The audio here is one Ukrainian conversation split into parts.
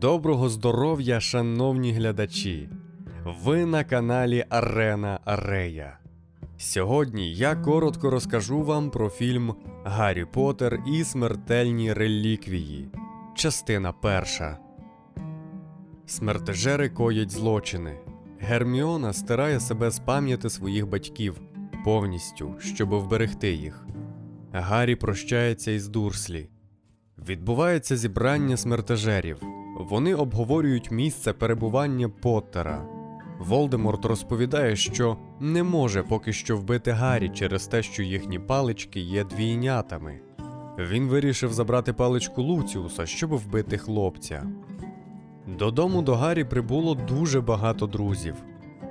Доброго здоров'я, шановні глядачі! Ви на каналі Арена Арея. Сьогодні я коротко розкажу вам про фільм Гаррі Поттер і смертельні реліквії. Частина перша. Смертежери коять злочини. Герміона стирає себе з пам'яті своїх батьків повністю, щоб вберегти їх. Гаррі прощається із Дурслі. Відбувається зібрання смертежерів. Вони обговорюють місце перебування Поттера. Волдеморт розповідає, що не може поки що вбити Гаррі через те, що їхні палички є двійнятами. Він вирішив забрати паличку Луціуса, щоб вбити хлопця. Додому до Гаррі прибуло дуже багато друзів.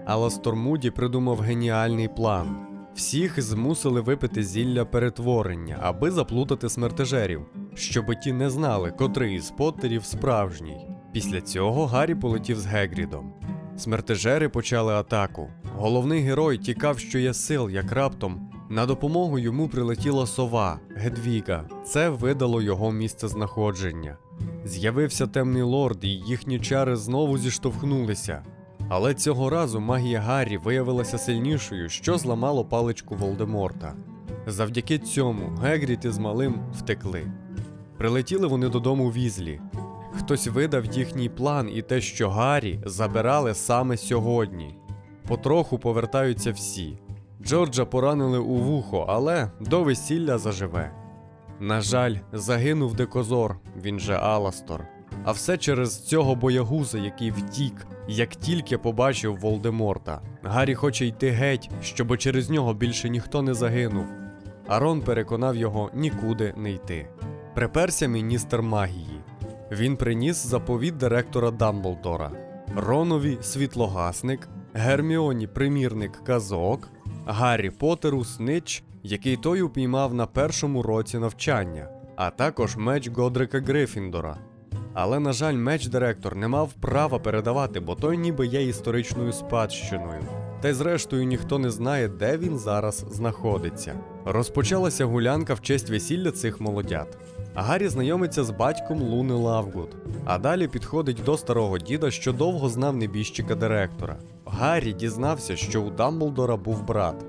Аластор Муді придумав геніальний план. Всіх змусили випити зілля перетворення, аби заплутати смертежерів, щоби ті не знали, котрий із Поттерів справжній. Після цього Гаррі полетів з Гегрідом. Смертежери почали атаку. Головний герой тікав, що є сил, як раптом. На допомогу йому прилетіла сова Гедвіга. Це видало його місце знаходження. З'явився темний лорд, і їхні чари знову зіштовхнулися. Але цього разу магія Гаррі виявилася сильнішою, що зламало паличку Волдеморта. Завдяки цьому Гегріт із малим втекли. Прилетіли вони додому візлі. Хтось видав їхній план і те, що Гаррі забирали саме сьогодні. Потроху повертаються всі. Джорджа поранили у вухо, але до весілля заживе. На жаль, загинув Декозор, він же Аластор. А все через цього боягуза, який втік, як тільки побачив Волдеморта. Гаррі хоче йти геть, щоб через нього більше ніхто не загинув. Арон переконав його нікуди не йти. Приперся міністр магії. Він приніс заповіт директора Дамблдора, Ронові світлогасник, Герміоні примірник казок, Гаррі Поттеру снич, який той упіймав на першому році навчання, а також меч Годрика Грифіндора. Але, на жаль, меч директор не мав права передавати, бо той ніби є історичною спадщиною. Та й зрештою ніхто не знає, де він зараз знаходиться. Розпочалася гулянка в честь весілля цих молодят. Гаррі знайомиться з батьком Луни Лавгуд, а далі підходить до старого діда, що довго знав небіжчика директора. Гаррі дізнався, що у Дамблдора був брат.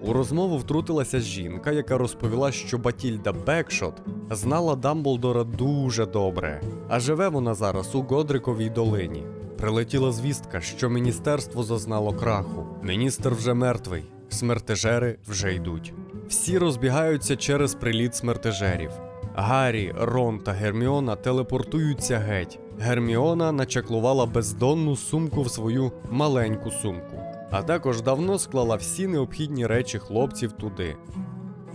У розмову втрутилася жінка, яка розповіла, що Батільда Бекшот знала Дамблдора дуже добре, а живе вона зараз у Годриковій долині. Прилетіла звістка, що міністерство зазнало краху. Міністр вже мертвий, смертежери вже йдуть. Всі розбігаються через приліт смертежерів. Гаррі, Рон та Герміона телепортуються геть. Герміона начаклувала бездонну сумку в свою маленьку сумку, а також давно склала всі необхідні речі хлопців туди.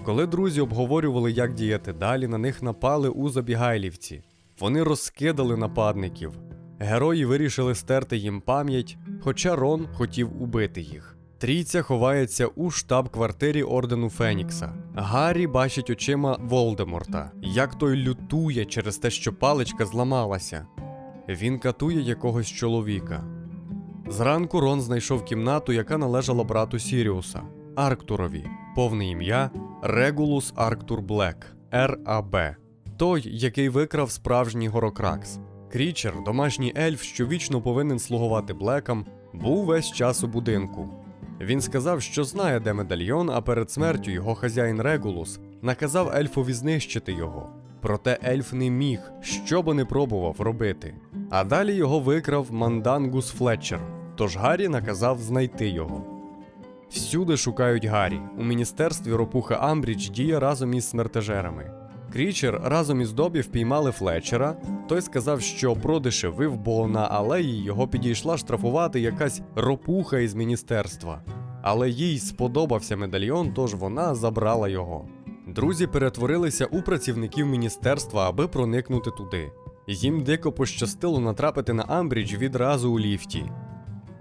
Коли друзі обговорювали, як діяти далі, на них напали у Забігайлівці. Вони розкидали нападників. Герої вирішили стерти їм пам'ять, хоча Рон хотів убити їх. Трійця ховається у штаб-квартирі ордену Фенікса. Гаррі бачить очима Волдеморта, як той лютує через те, що паличка зламалася. Він катує якогось чоловіка. Зранку Рон знайшов кімнату, яка належала брату Сіріуса Арктурові, повне ім'я Регулус Арктур Блек, РАБ, той, який викрав справжній горокракс. Крічер, домашній ельф, що вічно повинен слугувати Блекам, був весь час у будинку. Він сказав, що знає, де медальйон, а перед смертю його хазяїн Регулус наказав ельфові знищити його. Проте ельф не міг, що би не пробував робити. А далі його викрав Мандангус Флетчер, тож Гаррі наказав знайти його. Всюди шукають Гаррі. У міністерстві ропуха Амбрідж діє разом із смертежерами. Крічер разом із Добі впіймали Флетчера. Той сказав, що продешевив, бо на алеї його підійшла штрафувати якась ропуха із міністерства. Але їй сподобався медальйон, тож вона забрала його. Друзі перетворилися у працівників міністерства, аби проникнути туди. Їм дико пощастило натрапити на Амбрідж відразу у ліфті.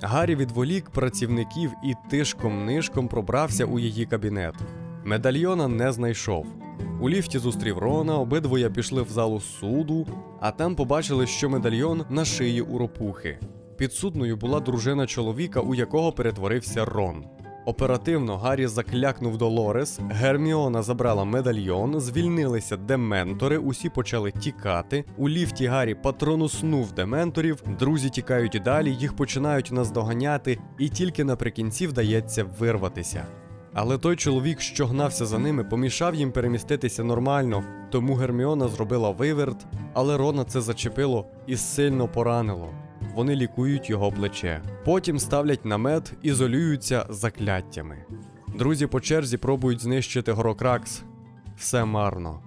Гаррі відволік працівників і тишком-нишком пробрався у її кабінет. Медальйона не знайшов. У ліфті зустрів Рона, обидвоє пішли в залу суду, а там побачили, що медальйон на шиї у ропухи. Підсудною була дружина чоловіка, у якого перетворився Рон. Оперативно Гаррі заклякнув Долорес, Герміона забрала медальйон, звільнилися дементори, усі почали тікати. У ліфті Гаррі патронуснув дементорів, друзі тікають далі, їх починають наздоганяти, і тільки наприкінці вдається вирватися. Але той чоловік, що гнався за ними, помішав їм переміститися нормально, тому Герміона зробила виверт, але Рона це зачепило і сильно поранило. Вони лікують його плече. Потім ставлять намет, ізолюються закляттями. Друзі по черзі пробують знищити Горокракс. Все марно.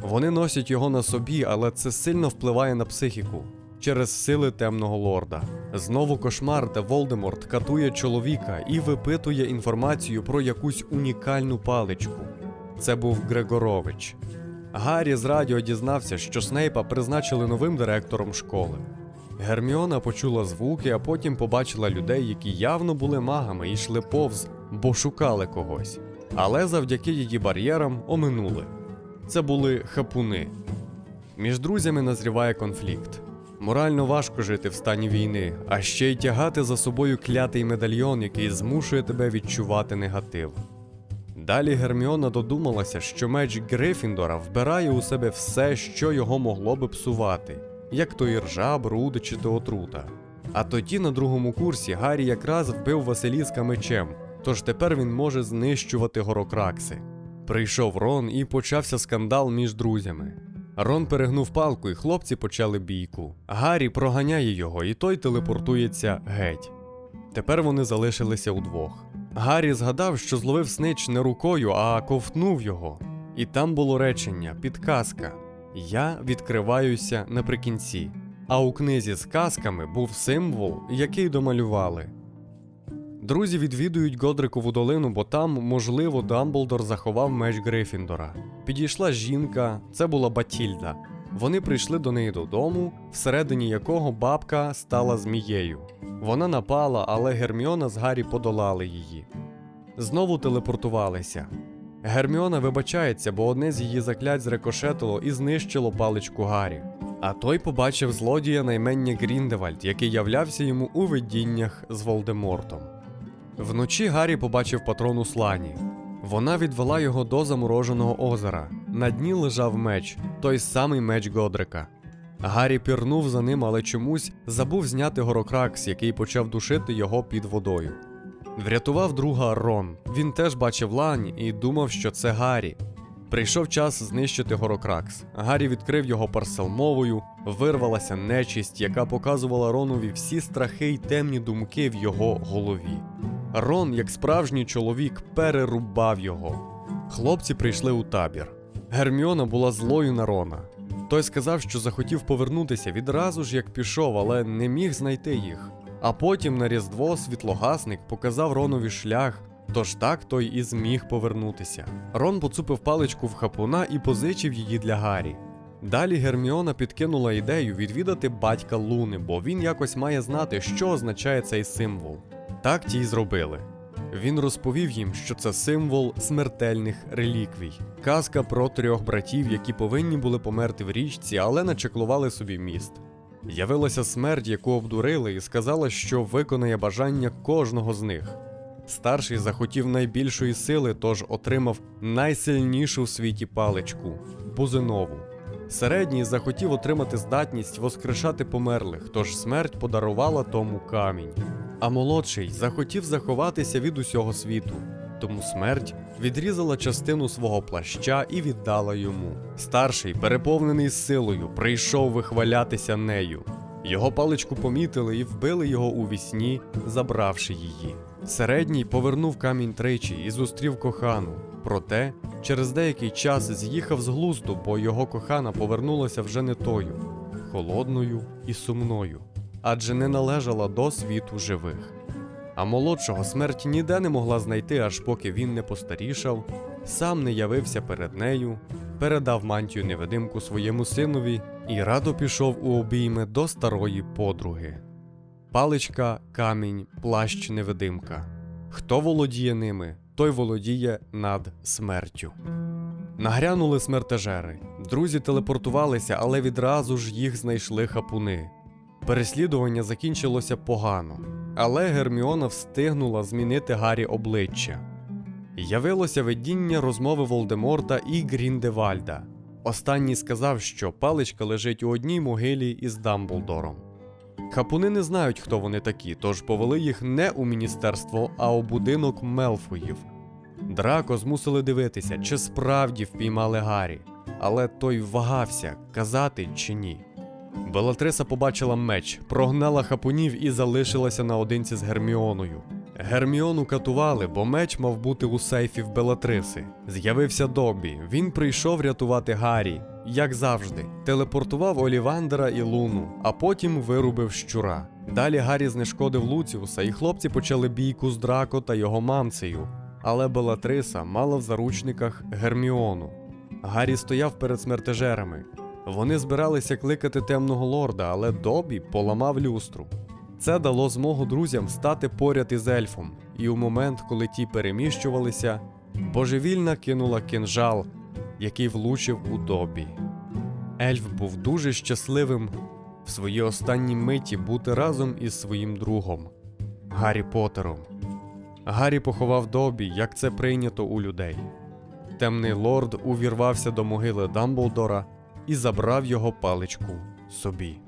Вони носять його на собі, але це сильно впливає на психіку через сили темного лорда. Знову кошмар, де Волдеморт катує чоловіка і випитує інформацію про якусь унікальну паличку. Це був Грегорович. Гаррі з радіо дізнався, що Снейпа призначили новим директором школи. Герміона почула звуки, а потім побачила людей, які явно були магами і йшли повз, бо шукали когось. Але завдяки її бар'єрам оминули. Це були хапуни. Між друзями назріває конфлікт. Морально важко жити в стані війни, а ще й тягати за собою клятий медальйон, який змушує тебе відчувати негатив. Далі Герміона додумалася, що меч Грифіндора вбирає у себе все, що його могло би псувати, як то і ржа, бруд чи то отрута. А тоді на другому курсі Гаррі якраз вбив Василіска мечем, тож тепер він може знищувати горокракси. Прийшов Рон і почався скандал між друзями. Рон перегнув палку, і хлопці почали бійку. Гаррі проганяє його, і той телепортується геть. Тепер вони залишилися удвох. Гаррі згадав, що зловив снич не рукою, а ковтнув його. І там було речення, підказка: Я відкриваюся наприкінці. А у книзі з казками був символ, який домалювали. Друзі відвідують Годрикову долину, бо там, можливо, Дамблдор заховав меч Грифіндора. Підійшла жінка, це була Батільда. Вони прийшли до неї додому, всередині якого бабка стала змією. Вона напала, але Герміона з Гаррі подолали її. Знову телепортувалися. Герміона вибачається, бо одне з її заклять зрекошетило і знищило паличку Гаррі. А той побачив злодія на імення Гріндевальд, який являвся йому у видіннях з Волдемортом. Вночі Гаррі побачив патрону Слані. Вона відвела його до замороженого озера. На дні лежав меч, той самий меч Годрика. Гаррі пірнув за ним, але чомусь забув зняти горокракс, який почав душити його під водою. Врятував друга Рон. Він теж бачив лань і думав, що це Гаррі. Прийшов час знищити горокракс. Гаррі відкрив його парселмовою, вирвалася нечисть, яка показувала Ронові всі страхи й темні думки в його голові. Рон, як справжній чоловік, перерубав його. Хлопці прийшли у табір. Герміона була злою на Рона. Той сказав, що захотів повернутися відразу ж як пішов, але не міг знайти їх. А потім на Різдво світлогасник показав Ронові шлях, тож так той і зміг повернутися. Рон поцупив паличку в хапуна і позичив її для Гаррі. Далі Герміона підкинула ідею відвідати батька Луни, бо він якось має знати, що означає цей символ. Так ті й зробили. Він розповів їм, що це символ смертельних реліквій. Казка про трьох братів, які повинні були померти в річці, але начеклували собі міст. Явилася смерть, яку обдурили, і сказала, що виконає бажання кожного з них. Старший захотів найбільшої сили, тож отримав найсильнішу в світі паличку бузинову. Середній захотів отримати здатність воскрешати померлих, тож смерть подарувала тому камінь. А молодший захотів заховатися від усього світу, тому смерть відрізала частину свого плаща і віддала йому. Старший, переповнений силою, прийшов вихвалятися нею. Його паличку помітили і вбили його у вісні, забравши її. Середній повернув камінь тричі і зустрів кохану. Проте через деякий час з'їхав з глузду, бо його кохана повернулася вже не тою, холодною і сумною, адже не належала до світу живих. А молодшого смерть ніде не могла знайти, аж поки він не постарішав, сам не явився перед нею, передав мантію невидимку своєму синові і радо пішов у обійми до старої подруги. Паличка, камінь, плащ невидимка. Хто володіє ними, той володіє над смертю. Нагрянули смертежери. Друзі телепортувалися, але відразу ж їх знайшли хапуни. Переслідування закінчилося погано. але Герміона встигнула змінити Гаррі обличчя. Явилося видіння розмови Волдеморта і Гріндевальда. Останній сказав, що паличка лежить у одній могилі із Дамблдором. Хапуни не знають, хто вони такі, тож повели їх не у міністерство, а у будинок Мелфоїв. Драко змусили дивитися, чи справді впіймали Гаррі, але той вагався, казати чи ні. Белатриса побачила меч, прогнала хапунів і залишилася наодинці з Герміоною. Герміону катували, бо меч мав бути у сейфі в Белатриси. З'явився Добі. Він прийшов рятувати Гаррі, як завжди, телепортував Олівандера і Луну, а потім вирубив щура. Далі Гаррі знешкодив Луціуса, і хлопці почали бійку з Драко та його мамцею. Але Белатриса мала в заручниках Герміону. Гаррі стояв перед смертежерами. Вони збиралися кликати темного лорда, але Добі поламав люстру. Це дало змогу друзям стати поряд із ельфом, і у момент, коли ті переміщувалися, божевільна кинула кинжал, який влучив у Добі. Ельф був дуже щасливим в свої останні миті бути разом із своїм другом Гаррі Поттером. Гаррі поховав Добі, як це прийнято у людей. Темний лорд увірвався до могили Дамблдора і забрав його паличку собі.